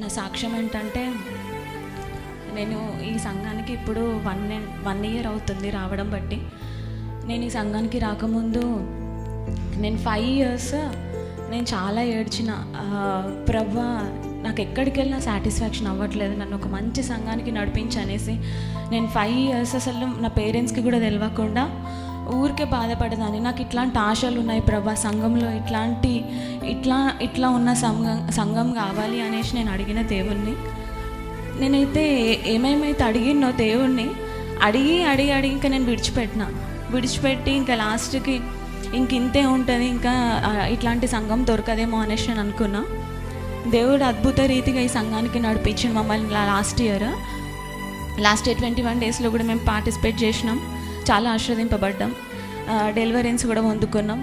నా సాక్ష్యం ఏంటంటే నేను ఈ సంఘానికి ఇప్పుడు వన్ వన్ ఇయర్ అవుతుంది రావడం బట్టి. నేను ఈ సంఘానికి రాకముందు నేను ఫైవ్ ఇయర్స్ నేను చాలా ఏడ్చిన. ఆ, నాకు ఎక్కడికి వెళ్ళినా సాటిస్ఫాక్షన్ అవ్వట్లేదు. నన్ను ఒక మంచి సంఘానికి నడిపించనేసి నేను ఫైవ్ ఇయర్స్ అసలు నా పేరెంట్స్కి కూడా తెలియకుండా ఊరికే బాధపడదాన్ని. నాకు ఇట్లాంటి ఆశలు ఉన్నాయి ప్రభా సంఘంలో ఇట్లాంటి ఇట్లా ఇట్లా ఉన్న సంఘం సంఘం కావాలి అనేసి నేను అడిగిన దేవుణ్ణి. నేనైతే ఏమేమైతే అడిగినో దేవుణ్ణి అడిగి అడిగి అడిగి ఇంకా నేను విడిచిపెట్టిన. విడిచిపెట్టి ఇంకా లాస్ట్కి ఇంక ఇంతే ఉంటుంది ఇంకా ఇట్లాంటి సంఘం దొరకదేమో అనేసి నేను అనుకున్నా. దేవుడు అద్భుత రీతిగా ఈ సంఘానికి నడిపించింది మమ్మల్ని last year. Last year twenty one డేస్లో కూడా మేము పార్టిసిపేట్ చేసినాం. చాలా ఆస్వాదింపబడ్డాం డెలివరెన్స్ కూడా పొందుకున్నాం.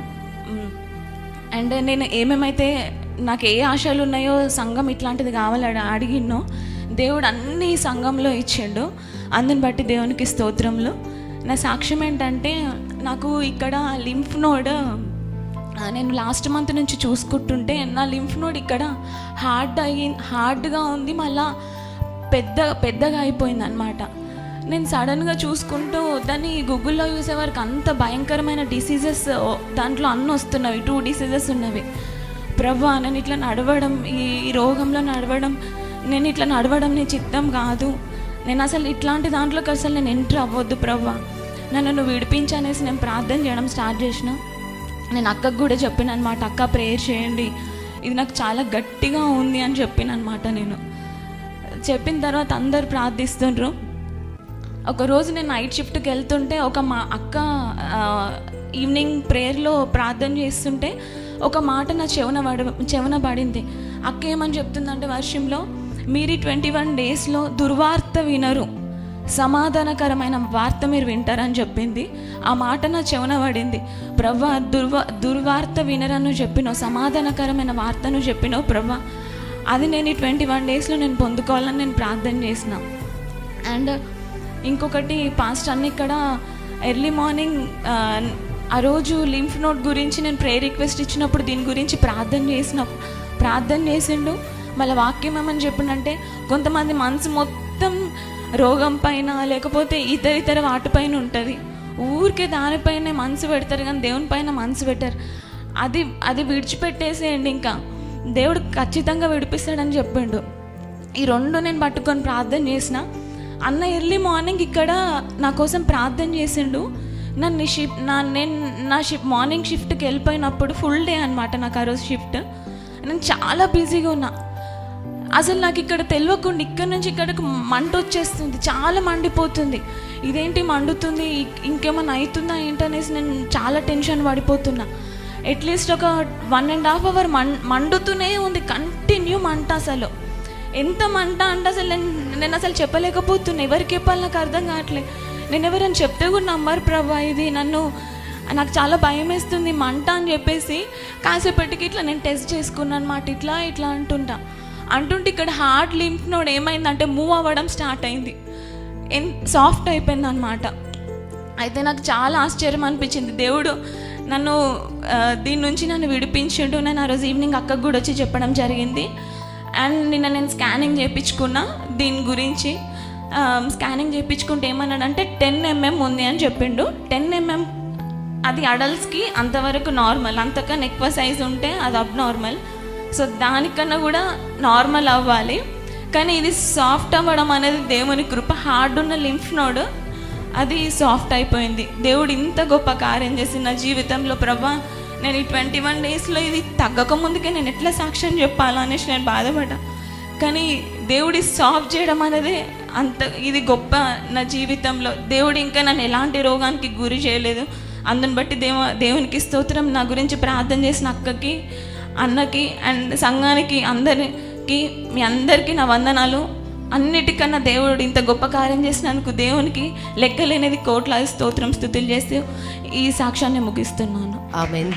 అండ్ నేను ఏమేమైతే నాకు ఏ ఆశలు ఉన్నాయో సంఘం ఇట్లాంటిది కావాలని అడిగినో దేవుడు అన్ని సంఘంలో ఇచ్చిండు. అందుని బట్టి దేవునికి స్తోత్రములు. నా సాక్ష్యం ఏంటంటే నాకు ఇక్కడ లింఫ్ నోడ్ నేను లాస్ట్ మంత్ నుంచి చూసుకుంటుంటే నా లింఫ్ నోడ్ ఇక్కడ హార్డ్ అయ్యి హార్డ్గా ఉంది. మళ్ళా పెద్ద పెద్దగా అయిపోయింది అనమాట నేను సడన్గా చూసుకుంటూ దాన్ని గూగుల్లో చూసే వరకు అంత భయంకరమైన డిసీజెస్ దాంట్లో అన్నీ వస్తున్నవి టూ డిసీజెస్ ఉన్నవి. ప్రభా నేను ఇట్లా నడవడం ఈ ఈ రోగంలో నడవడం నేను ఇట్లా నడవడం నీ చిత్తం కాదు. నేను అసలు ఇట్లాంటి దాంట్లోకి అసలు నేను ఎంటర్ అవ్వద్దు ప్రభా. నన్ను నువ్వు విడిపించనేసి నేను ప్రార్థన చేయడం స్టార్ట్ చేసిన. నేను అక్కకు కూడా చెప్పిన అనమాట అక్క ప్రేయర్ చేయండి. ఇది నాకు చాలా గట్టిగా ఉంది అని చెప్పిన అనమాట నేను. చెప్పిన తర్వాత అందరు ప్రార్థిస్తుండ్రు. ఒకరోజు నేను నైట్ షిఫ్ట్కి వెళ్తుంటే ఒక మా అక్క ఈవినింగ్ ప్రేయర్లో ప్రార్థన చేస్తుంటే ఒక మాట నా చెవున పడ చెవున పడింది. అక్క ఏమని చెప్తుందంటే వర్షంలో మీరు ఈ ట్వంటీ వన్ డేస్లో దుర్వార్త వినరు. సమాధానకరమైన వార్త మీరు వింటారని చెప్పింది. ఆ మాట నా చెవున పడింది. ప్రవ్వా దుర్వా దుర్వార్త వినరను చెప్పినో సమాధానకరమైన వార్తను చెప్పినో ప్రవ్వా అది నేను ఈ ట్వంటీ వన్ డేస్లో నేను పొందుకోవాలని నేను ప్రార్థన చేసిన. అండ్ ఇంకొకటి పాస్ట్ అన్ని ఇక్కడ ఎర్లీ మార్నింగ్ ఆ రోజు లింఫ్ నోట్ గురించి నేను ప్రేయర్ రిక్వెస్ట్ ఇచ్చినప్పుడు దీని గురించి ప్రార్థన చేసిన ప్రార్థన చేసిండు. మళ్ళీ వాక్యం ఏమని చెప్పిండంటే కొంతమంది మనసు మొత్తం రోగం పైన లేకపోతే ఇతర ఇతర వాటిపైన ఉంటుంది. ఊరికే దానిపైనే మనసు పెడతారు కానీ దేవుని పైన మనసు పెట్టారు. అది అది విడిచిపెట్టేసేయండి ఇంకా. దేవుడు ఖచ్చితంగా విడిపిస్తాడని చెప్పిండు. ఈ రెండు నేను పట్టుకొని ప్రార్థన చేసిన. అన్న ఎర్లీ మార్నింగ్ ఇక్కడ నా కోసం ప్రార్థన చేసిండు. నన్ను షిఫ్ట్ నా నేను నా షిఫ్ట్ మార్నింగ్ షిఫ్ట్కి వెళ్ళిపోయినప్పుడు ఫుల్ డే అనమాట నాకు ఆ రోజు షిఫ్ట్. నేను చాలా బిజీగా ఉన్నా. అసలు నాకు ఇక్కడ తెలియకుండా ఇక్కడ నుంచి ఇక్కడికి మంట వచ్చేస్తుంది. చాలా మండిపోతుంది. ఇదేంటి మండుతుంది? ఇంకేమైనా అవుతుందా ఏంటనేసి నేను చాలా టెన్షన్ పడిపోతున్నా. అట్లీస్ట్ ఒక వన్ అండ్ హాఫ్ అవర్ మం మండుతూనే ఉంది. కంటిన్యూ మంట అసలు. ఎంత మంట అంటే అసలు నేను నేను అసలు చెప్పలేకపోతున్నా. ఎవరికి చెప్పాలి? నాకు అర్థం కావట్లేదు నేను ఎవరైనా చెప్తే కూడా నమ్మరు ప్రభా ఇది నన్ను నాకు చాలా భయం వేస్తుంది మంట అని చెప్పేసి కాసేపటికి ఇట్లా నేను టెస్ట్ చేసుకున్నాను అనమాట ఇట్లా ఇట్లా అంటుంటా. అంటుంటే ఇక్కడ హార్ట్ లింఫ్ నోడ్ ఏమైందంటే మూవ్ అవ్వడం స్టార్ట్ అయింది. ఎన్ సాఫ్ట్ అయిపోయింది అనమాట అయితే నాకు చాలా ఆశ్చర్యం అనిపించింది. దేవుడు నన్ను దీని నుంచి నన్ను విడిపించిండు. నేను ఆ రోజు ఈవినింగ్ అక్కకు కూడా వచ్చి చెప్పడం జరిగింది. అండ్ నిన్న నేను స్కానింగ్ చేయించుకున్నా. దీని గురించి um, స్కానింగ్ చేయించుకుంటే ఏమన్నాడంటే టెన్ ఎంఎం ఉంది అని చెప్పిండు. టెన్ ఎంఎం అది అడల్ట్స్కి అంతవరకు నార్మల్ అంతకన్నా ఎక్కువ సైజ్ ఉంటే అది అబ్ నార్మల్ సో దానికన్నా కూడా నార్మల్ అవ్వాలి. కానీ ఇది సాఫ్ట్ అవ్వడం అనేది దేవుని కృప. హార్డ్ ఉన్న లింఫ్ నోడ్ అది సాఫ్ట్ అయిపోయింది. దేవుడు ఇంత గొప్ప కార్యం చేసి నా జీవితంలో ప్రభా నేను ఈ ట్వంటీ వన్ డేస్లో ఇది తగ్గక ముందుకే నేను ఎట్లా సాక్ష్యం చెప్పాలా అనేసి నేను బాధపడ్డా. కానీ దేవుడి సాల్వ్ చేయడం అనేది అంత ఇది గొప్ప నా జీవితంలో. దేవుడు ఇంకా నన్ను ఎలాంటి రోగానికి గురి చేయలేదు. అందుని బట్టి దేవ దేవునికి స్తోత్రం నా గురించి ప్రార్థన చేసిన అక్కకి అన్నకి అండ్ సంఘానికి అందరికి మీ అందరికీ నా వందనాలు. అన్నిటికన్నా దేవుడు ఇంత గొప్ప కార్యం చేసినందుకు దేవునికి లెక్కలేనిది కోట్లాది స్తోత్రం స్థుతులు చేస్తూ ఈ సాక్ష్యాన్ని ముగిస్తున్నాను. ఆమె